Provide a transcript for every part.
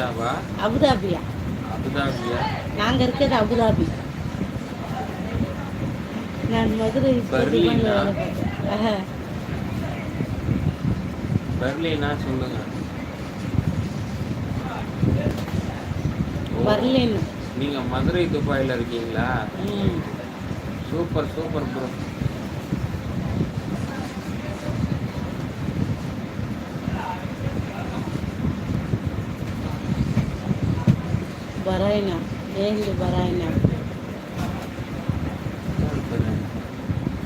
அபுதாபா அபுதாபியா. அபுதாபியா? நாங்க இருக்கிறது அபுதாபி. நான் மதுரை பெர்லினா? சொல்லுங்க. பர்லின். நீங்க மதுரை துபாயில இருக்கீங்களா. சூப்பர் சூப்பர் ப்ரோ பராயினா ஏந்து பராயினா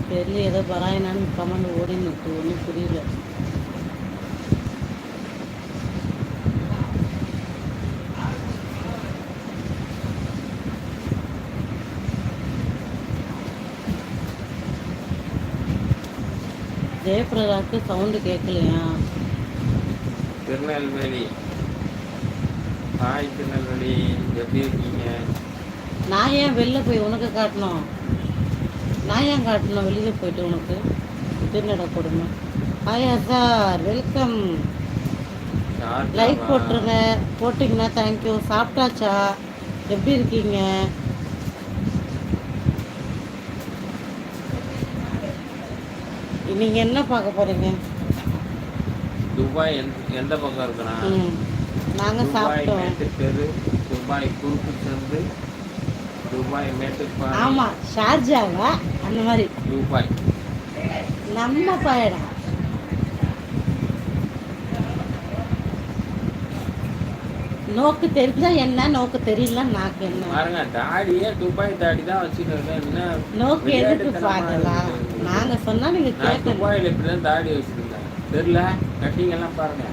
தெரியல ஏதோ பராயினான்னு கமெண்ட் ஓடி நிற்கு ஒன்றும் புரியல. ஜெயபிரதாக்கு சவுண்டு கேட்கலையா திருநெல்வேலி. ஹாய் திருநெல்வேலி எப்படி இருக்கீங்க? நான் ஏன் வெளில போய் உனக்கு காட்டணும்? நான் ஏன் காட்டணும்? வெளியே போயிட்டு உனக்கு திருநடை கொடுமை ஹாயா சார் வெல்கம்? லைக் போட்டுருங்க. போட்டிங்கன்னா தேங்க்யூ சாப்பிட்டாச்சா? எப்படி இருக்கீங்க? நீங்கள் என்ன பார்க்க போகிறீங்க துபாய் எந்த- பக்கம் இருக்குண்ணா நாங்கள் சாப்பிட்டோம். தெரு துபாய் குறுக்கு சந்து துபாய் மேட்டுப்பாடி ஆமாம் ஷார்ஜாவா அந்த மாதிரி. துபாய். நம்ம பயடா நோக்கு தெரிஞ்சா என்ன நோக்கு தெரியல நாக்கு என்ன? பாருங்க தாடியே துபாய் தாடி தான் இருக்கேன் என்ன நோக்கு எதுக்கு பார்க்கலாம். நாங்க சொன்னா நீங்க துபாயில் இப்படி தான் தாடி வச்சுருந்தேன். தெரியல கட்டிங் எல்லாம் பாருங்க.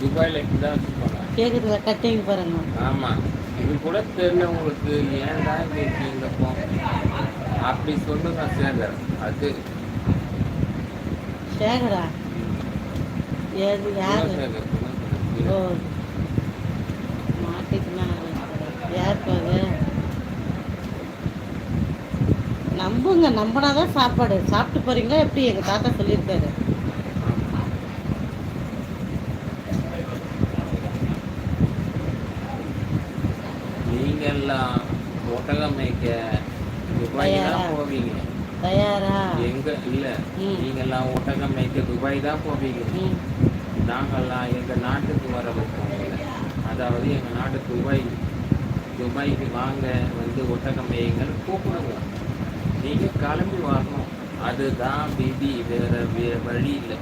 துபாயில் இப்படி தான் வச்சுருப்பாங்க. கேக்குதுல கட்டிங் பாருங்க. ஆமா. இது கூட தெரியல உங்களுக்கு ஏன்டா இப்படி இருக்கீங்கப்போ? அப்படி சொல்லுங்க சேகர். அது. சேகரா? ஏது யாரு? ஓ. மாட்டிக்குனா யார் பாரு? நம்புங்க நம்பினாதான் சாப்பாடு. சாப்பிட்டு போறீங்களா எப்படி? எங்க தாத்தா சொல்லியிருக்காரு நீங்க எல்லாம் ஒட்டகம் மேய்க்க துபாய் தான்? போவீங்க? தயாரா? எங்க இல்ல. நீங்க எல்லாம் ஒட்டகம் மேய்க்க துபாய் தான் போவீங்க நாங்கெல்லாம் எங்க நாட்டுக்கு வர வைப்போம். அதாவது எங்க நாட்டு துபாய். துபாய்க்கு வாங்க வந்து ஒட்டகம் மேய்ங்கன்னு கூப்பிடுவோம். நீங்க கிளம்பி வரணும். அதுதான் விதி வேற வேற வழி இல்லை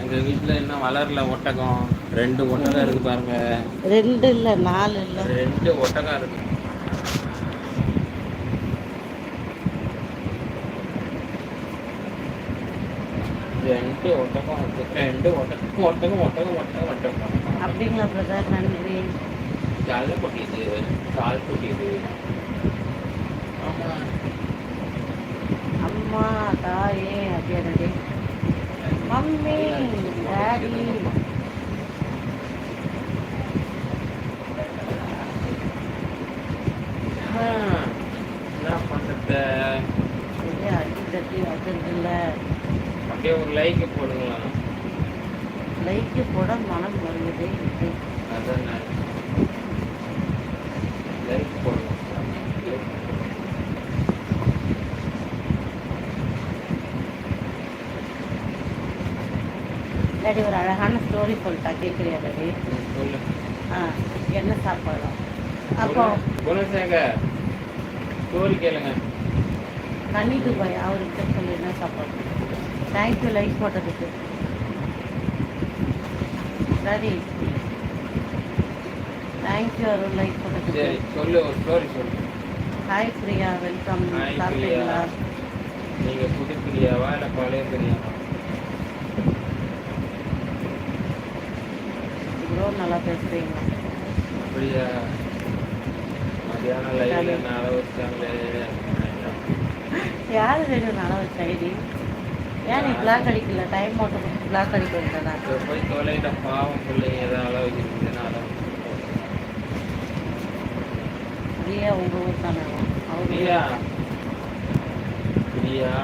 எங்க வீட்டுல இன்னும் வளரல ஒட்டகம். ரெண்டு ஒட்டகம் இருக்கு பாருங்க. ரெண்டு இல்ல நாலு இல்ல. ரெண்டு ஒட்டகம் இருக்கு. ரெண்டு ஒட்டகம் இருக்கு. ரெண்டு ஒட்டகம் ஒட்டகம் ஒட்டகம் ஒட்டகம் ஒட்டகம். அப்படிங்களா பிரதர் நன்றி. கால கொட்டிது கால் கொட்டிது. ஆமா. அம்மா தாயே அப்படியே மம்மி டாடி ஆ, என்ன தட்டி அப்படியே ஒரு லைக் போடுங்களா லைக்கு போட மனம் வருவதே இல்லை அதான் லைக் போடுங்க. டாடி ஒரு அழகான ஸ்டோரி சொல்லிட்டா கேட்குறியா டாடி ஆ என்ன சாப்பாடு? அப்போ ஸ்டோரி கேளுங்க. கன்னி துபாய்? அவர்கிட்ட சொல்லி என்ன சாப்பாடு? தேங்க்யூ லைக் போட்டதுக்கு. Daddy thank you Arul like போட்டதுக்கு. சரி சொல்லு ஒரு ஸ்டோரி சொல்லு. ஹாய் பிரியா வெல்கம் சாப்பிட்டீங்களா? நீங்க புது பிரியாவா இல்ல பழைய பிரியாவா? இவ்வளோ நல்லா பேசுறீங்க. அப்படியா? மதியானம் லைவ்ல நாள வச்சாங்களே? யார் வேணும் நல்லா வச்ச ஐடி? ஏன் நீ பிளாக் அடிக்கல? டைம் மட்டும் பிளாக் அடிக்க வேண்டாம் போய் தொலைகிட்ட பாவம் பிள்ளைங்க ஏதாவது அளவு வச்சிருந்ததுனால பிரியா உங்க ஊர் தானே? பிரியா. பிரியா.